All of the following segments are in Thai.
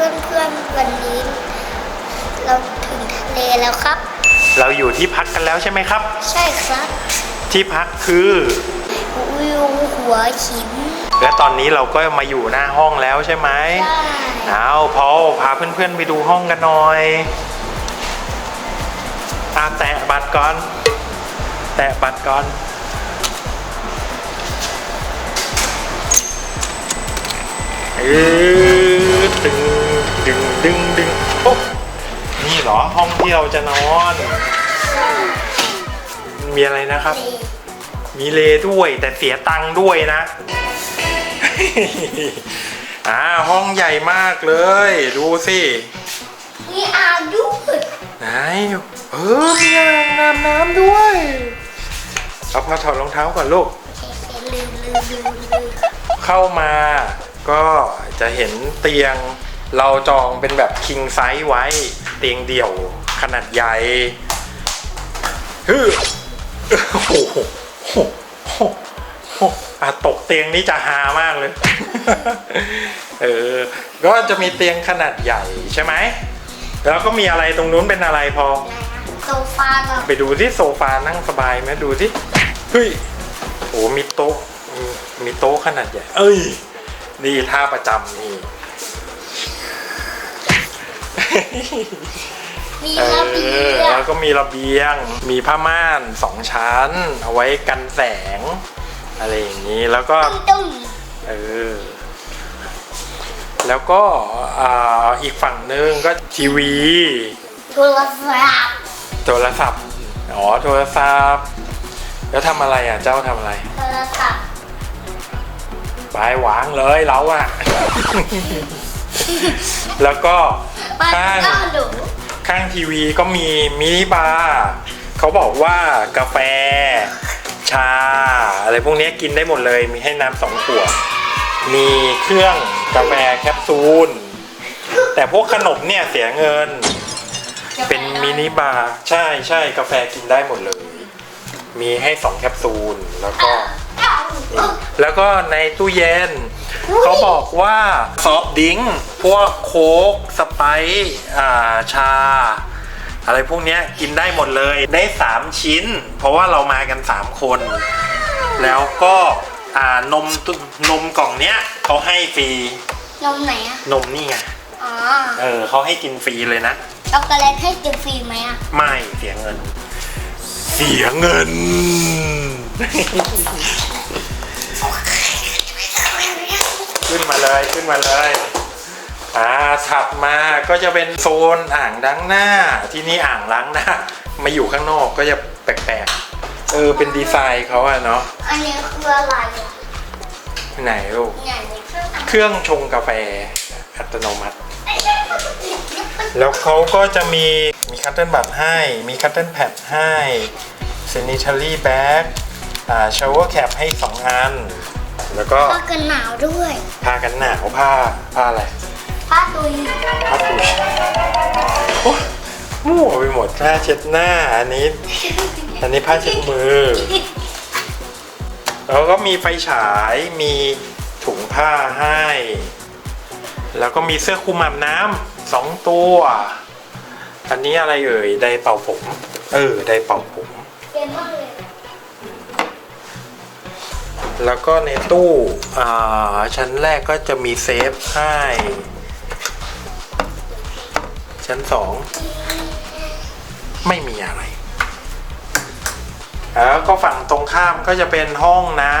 พื่อนเพื่อนๆวันนี้ เราถึงทะเลแล้วครับ เราอยู่ที่พักกันแล้วใช่ไหมครับ ใช่ครับ ที่พักคือวิวหัวหินและตอนนี้เราก็มาอยู่หน้าห้องแล้วใช่ไหมใช่เอาพอพาเพื่อนๆไปดูห้องกันหน่อยอาแตะบัตรก่อน แตะบัตรก่อนเออ รอห้องที่เราจะนอน มีอะไรนะครับ มีเลด้วยแต่เสียตังค์ด้วยนะ อ่าห้องใหญ่มากเลย ดูสิมีอ่างด้วยไหนเออมีอ่างอาบน้ำด้วยเอาพอถอดรองเท้าก่อนลูกลืมลืมลืมลืมเข้ามาก็จะเห็นเตียงเราจองเป็นแบบคิงไซส์ไว้ เตียงเดี่ยวขนาดใหญ่ฮึโอ้โหโอ้โหโอ้โหอะตกเตียงนี่จะฮามากเลย เออ ก็จะมีเตียงขนาดใหญ่ใช่ไหม แล้วก็มีอะไรตรงนู้นเป็นอะไรพอ โซฟากับไปดูที่โซฟานั่งสบายไหมดูที่เฮ้ยโอ้มีโต๊ะมีมีโต๊ะขนาดใหญ่ เอ้ย นี่ท่าประจำนี่ มีเอระเบีอยงแล้วก็มีระเบียง มีผ้าม่านสองชั้น เอาไว้กันแสง อะไรอย่างนี้แล้วก็ ตุ้มเออ แล้วก็อ่าอีกฝั่งหนึ่งก็ทีวีโทรศัพท์โทรศัพท์ อ๋อ โทรศัพท์ แล้วทำอะไรอะ เจ้าทำอะไร โทรศัพท์ไปวางเลยเราอะ แล้วก็มันข้างก็หนูข้างทีวีก็มีมินิบาร์เขาบอกว่ากาแฟ ชา อะไรพวกนี้กินได้หมดเลยมีให้น้ำสองขวดมีเครื่องกาแฟแคปซูล แต่พวกขนมเนี่ยเสียเงิน เป็นมินิบาร์ใช่ใช่กาแฟกินได้หมดเลย มีให้สองแคปซูลแล้วก็ แล้วก็ในตู้เย็น เขาบอกว่าซอฟต์ดริงก์พวกโค้กสไปซ์อ่าชา อะไรพวกเนี้ยกินได้หมดเลยได้ 3 ชิ้น เพราะว่าเรามากัน 3 คน แล้วก็อ่านมตุนมกล่องเนี้ยเขาให้ฟรี นมไหนอะนมนี่ไงอ๋อเออเขาให้กินฟรีเลยนะช็อกโกแลตให้กินฟรีไหมอะไม่เสียเงิน เสียเงิน ขึ้นมาเลยขึ้นมาเลยอ่าถัดมาก็จะเป็นโซนอ่างล้างหน้า ที่นี่อ่างล้างหน้า มาอยู่ข้างนอกก็จะแปลกๆเออเป็นดีไซน์เขาอะเนาะอันนี้คืออะไรอะไหนลูกเนี่ยในเครื่องทำเครื่องชงกาแฟอัตโนมัติ แล้วเขาก็จะมีมีคัตเติลบัตให้ มีคัตเติลแพดให้เซนิท a รี่แบ็กอ่าชาวเวอร์แคปให้ 2 อัน แล้วก็ผ้ากันหนาวด้วยผ้ากันหนาวผ้าผ้าอะไรผ้าตุยผ้าปูชโอ้มั่วไปหมดผ้าเช็ดหน้าอันนี้ อันนี้ผ้าเช็ดมือ แล้วก็มีไฟฉายมีถุงผ้าให้ แล้วก็มีเสื้อคลุมอาบน้ำสองตัว อันนี้อะไรเอ่ยไดร์เป่าผม เออไดร์เป่าผมเก่งมากเล แล้วก็ในตู้อ่าชั้นแรกก็จะมีเซฟให้ ชั้นสองไม่มีอะไร แล้วก็ฝั่งตรงข้ามก็จะเป็นห้องน้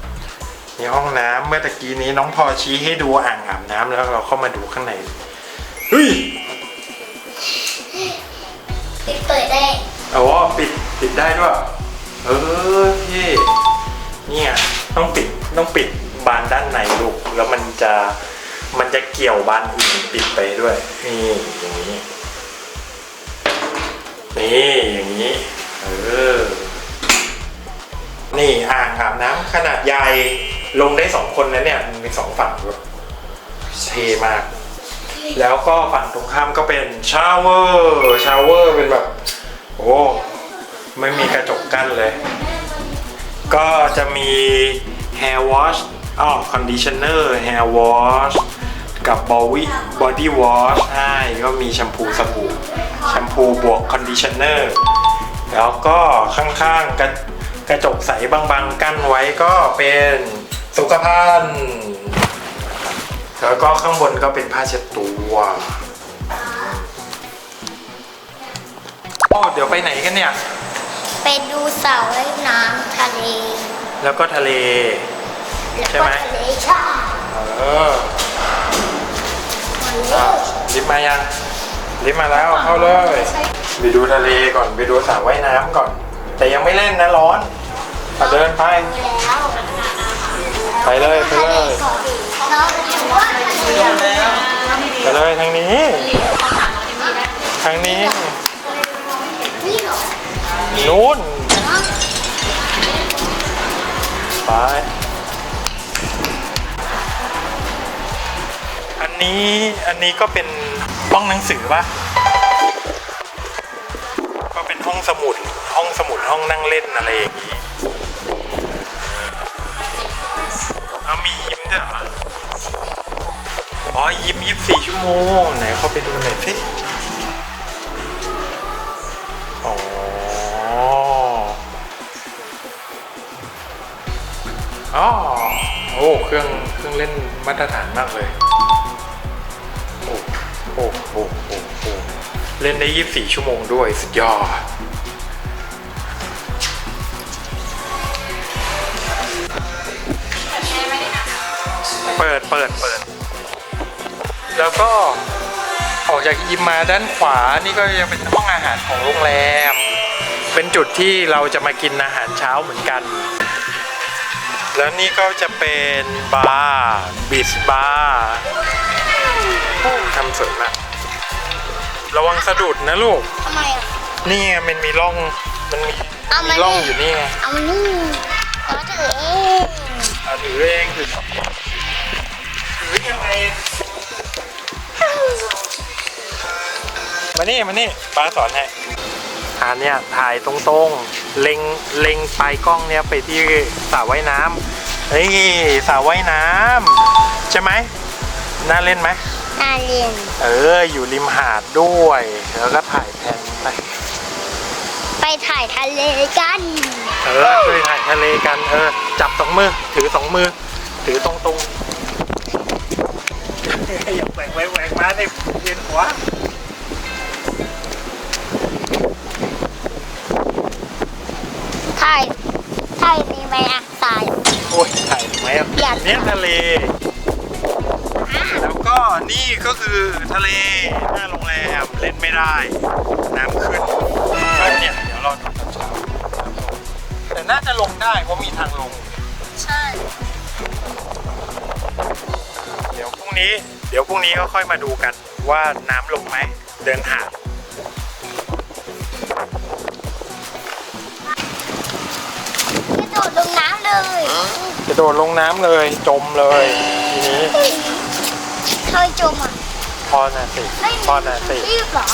ำมีห้องน้ำเมื่อตะกี้นี้น้องพอชี้ให้ดูอ่างอาบน้ำแล้วเราเข้ามาดูข้างในเฮ้ยปิดเปิดได้อ๋อปิดปิดได้ด้วย เออพี่ เนี่ยต้องปิดต้องปิดบานด้านในลูก แล้วมันจะมันจะเกี่ยวบานอื่นปิดไปด้วยนี่อย่างนี้ นี่อย่างนี้เออนี่อ่างอาบน้ำขนาดใหญ่ลงได้สองคนนะเนี่ยมันมีสองฝั่งด้วยเท่มาก แล้วก็ฝั่งตรงข้ามก็เป็นชาวเวอร์ชาวเวอร์เป็นแบบ โอ้ ไม่มีกระจกกั้นเลย ก็จะมี hair wash อ๋อ conditioner hair wash กับบอวี่บอดี้วอชใช่ก็มีแชมพูสบู่แชมพูบวกคอนดิชเนอร์แล้วก็ข้างๆกระกระจกใสบางๆ กั้นไว้ก็เป็นสุขภัณฑ์แล้วก็ข้างบนก็เป็นผ้าเช็ดตัวโอ้เดี๋ยวไปไหนกันเนี่ย ไปดูสระว่ายน้ำทะเล แล้วก็ทะเล แล้วใช่ก็ไหม ทะเลชาเอออะลิฟต์มายังลิฟต์มาแล้วเข้าเลยไปดูทะเลก่อนไปดูสระว่ายน้ำก่อน แต่ยังไม่เล่นนะร้อนอะเดินไป แล้วไปเลยไปเลยเราถือว่าทะเล ไปเลยทางนี้ ทางนี้นี่เหรอ นู้นไป อันนี้อันนี้ก็เป็นห้องหนังสือปะก็เป็นห้องสมุด ห้องสมุดห้องนั่งเล่นอะไรอย่างนี้เอามียิ้มด้วยเหรออ๋อยิ้มยี่สิบสี่ชั่วโมง ไหนเข้าไปดูหน่อยสิ อ๋อโอ้เครื่องเครื่องเล่นมาตรฐานมากเลยโอ้โอ้โอ้โอ้โอ้เล่นได้ 24 ชั่วโมงด้วยสุดยอดเปิดเปิดเปิด แล้วก็ออกจากยิมมาด้านขวานี่ก็ยังเป็นห้องอาหารของโรงแรม เป็นจุดที่เราจะมากินอาหารเช้าเหมือนกัน แล้วนี่ก็จะเป็นบาร์บิสบาร์ทำสวยมากระวังสะดุดนะลูก ทำไมอะ นี่ไงมันมีร่อง มันมีเอามามีร่องนี่อยู่นี่ไงเอามานี่เราถือเองอะถือเองถือถือยังไงมานี่มานี่ป้าสอนให้อันเนี้ยถ่ายตรงๆ เล็งเล็งปลายกล้องเนี้ยไปที่สระว่ายน้ำเฮ้ยสระว่ายน้ำใช่ไหมน่าเล่นไหมน่าเรียนเอออยู่ริมหาดด้วย แล้วก็ถ่ายแพนไปไปถ่ายทะเลกันเออเคยถ่ายทะเลกันเออจับสองมือถือสองมือ ถือตรงตรงๆอย่าแหวกแหวกแหวกมาในเวียนหัว ถ่ายถ่ายมีไหมอะถ่ายโอ้ยถ่ายทำไมอะอยากเนี่ยทะเล แล้วก็นี่ก็คือทะเลหน้าโรงแรมเล่นไม่ได้ น้ำขึ้นก็เนี่ยเดี๋ยวเราดูตอนเช้าน้ำลงแต่น่าจะลงได้เพราะมีทางลง ใช่ เดี๋ยวพรุ่งนี้ เดี๋ยวพรุ่งนี้ก็ค่อยมาดูกันว่าน้ำลงไหมเดินหาด กระโดดลงน้ำเลยจมเลยทีนี้เคยจมอะพอน่ะสิไม่มีพอน่ะสิชีพเหรอ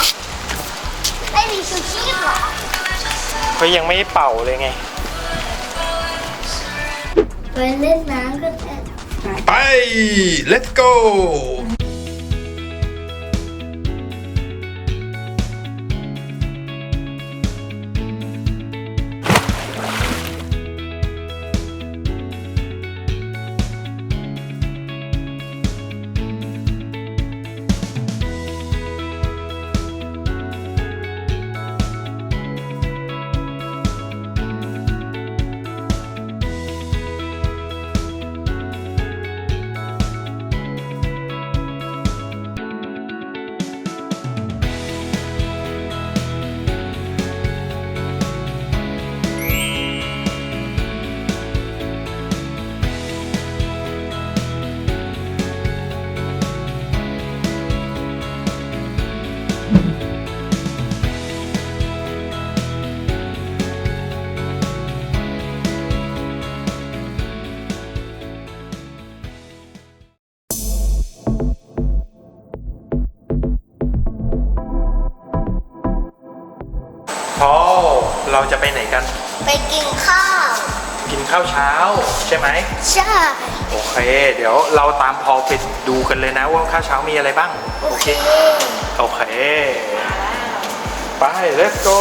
ไม่มีชูชีพเหรอเขายังไม่ได้เป่าเลยไง ไปเล่นน้ำก็ได้ ไป let's go เราจะไปไหนกัน ไปกินข้าว กินข้าวเช้าใช่ไหม ใช่ โอเค เดี๋ยวเราตามพอไปดูกันเลยนะว่าข้าวเช้ามีอะไรบ้าง โอเค โอเค ไป let's go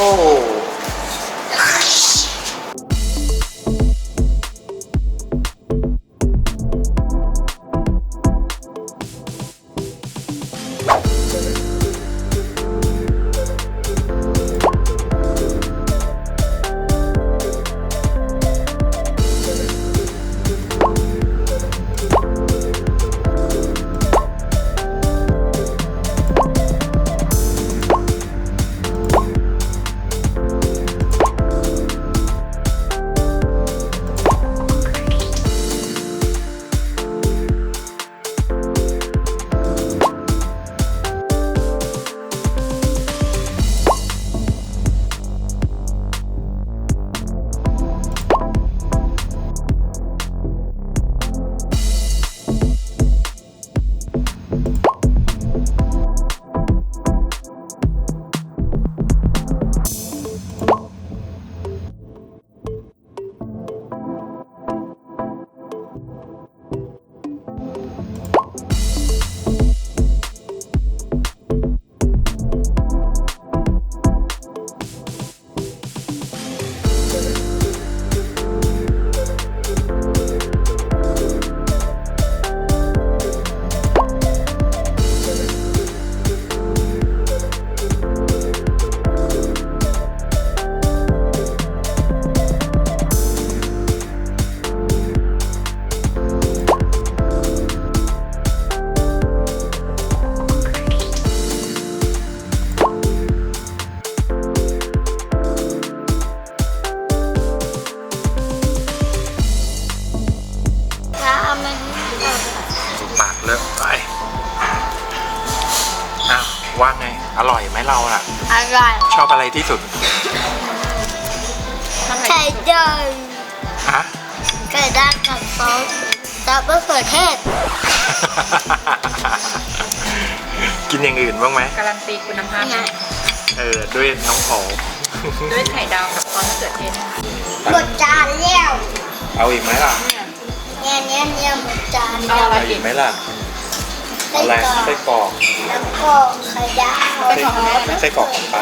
ที่สุดไข่ดาวฮะไข่ดาวกับซอสซับมะเขือเทศ กินอย่างอื่นบ้างไหมการันตีคุณภาพไงเออด้วยน้องขอด้วยไข่ดาวกับซอสมะเขือเทศหมดจานแล้วเอาอีกไหมล่ะเนี่ยเนี่ยเนี่ยหมดจานเอาแล้วอะไรเอาอีอีกกไหมล่ะไส้อะไรกรอกไส้กรอกแล้วก็ไข่ดาวไส้กรอกของแม่ไหมไส้กรอกของป้า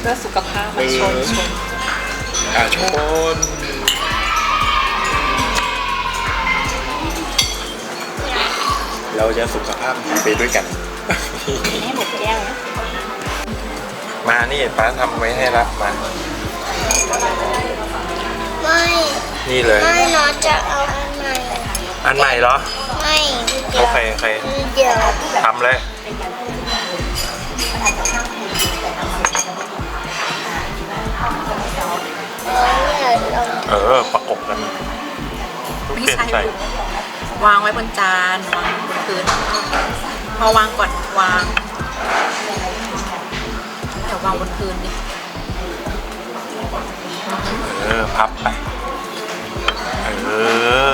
เพื่อสุขภาพมาชนชนอาชนเราจะสุขภาพดีไปด้วยกัน ให้หมดแก้วนะมานี่ป้าทำไว้ให้ละมา ไม่ นี่เลย ไม่น้องจะเอาอันใหม่ อันใหม่เหรอ ไม่เดี๋โอยวเคโอเคเดี๋ยวทำเลย เออ ประกบกันลูกไม่เกดใช่ใส่วางไว้บนจานวางบนพื้นพอวางก่อนวางเดี๋ยววางบนพื้นดิเออ พับไป เอ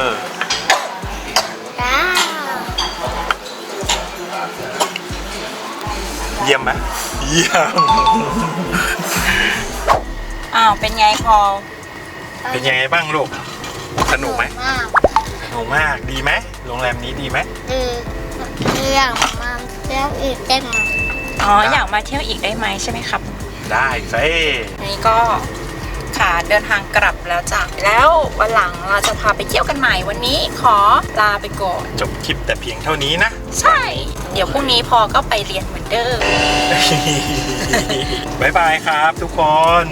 อจ้าเยี่ยมไหมเยี่ยม อ้าวเป็นไงพอ เป็นยังไงบ้างลูก สนุกไหมมากสนุกมาก ดีไหมโรงแรมนี้ดีไหมอือเรื่องมาเที่ยวอีกได้ไหมอ๋ออยากมาเที่ยวอีกได้ไหมใช่ไหมครับ ได้สิอันนี้ก็ค่ะเดินทางกลับแล้วจ้ะแล้ววันหลังเราจะพาไปเที่ยวกันใหม่วันนี้ขอลาไปก่อนจบคลิปแต่เพียงเท่านี้นะ ใช่ เดี๋ยวพรุ่งนี้พอก็ไปเรียนเหมือนเดิมบ๊ายบายครับทุกคน